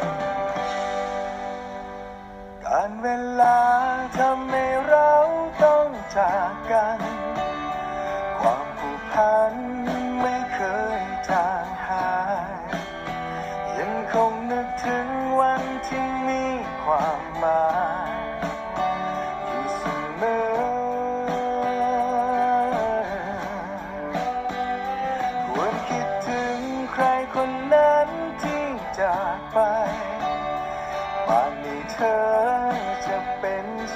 Bye.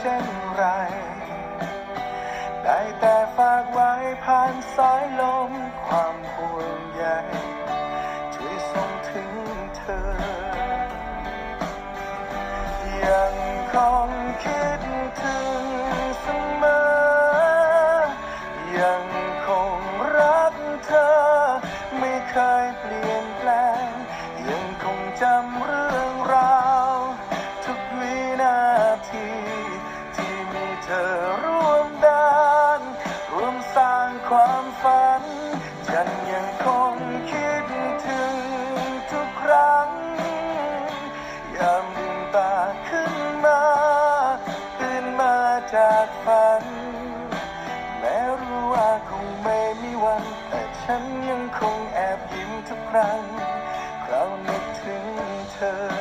ช่นไร ได้แต่ฝากไว้ผ่านสายลมความห่วงใยช่วยส่งถึงเธอ ยังคงคิดถึงากฝัน แม้รู้ว่าคงไม่มีวัน แต่ฉันยังคงแอบยิ้มทุกครั้ง คราวนึกถึงเธอ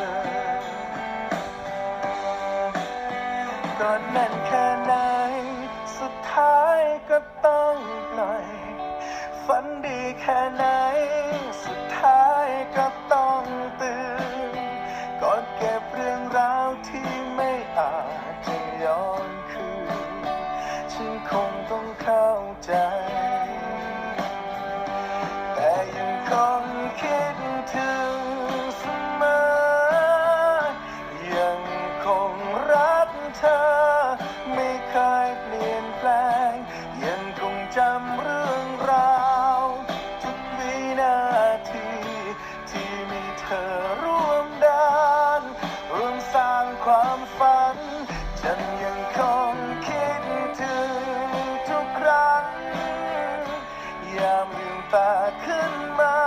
ขึ้นมา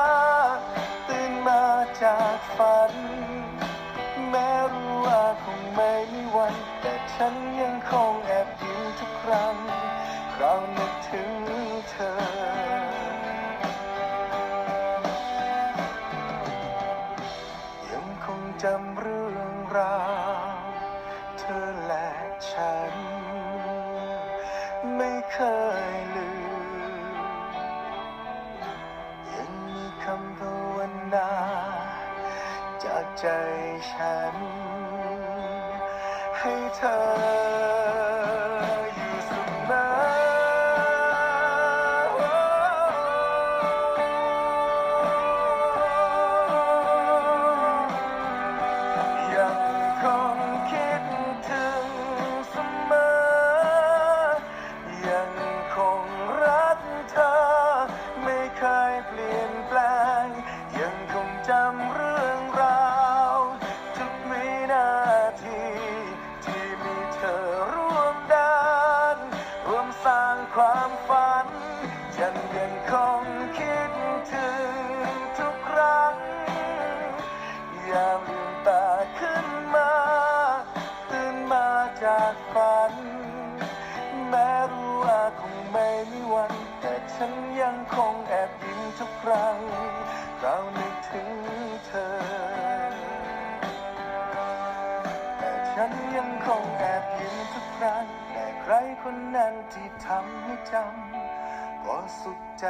ตื่นมาจากฝัน แม้รู้ว่าคงไม่มีวัน แต่ฉันยังคงแอบยิ้มทุกครั้ง คราวนึกถึงเธอ ยังคงจำเรื่องราว เธอและฉัน ใจฉัน ให้เธอ คงแอบอยู่ทุกครั้งแต่ใครคนนั้นที่ทำให้จำก็สุดใจ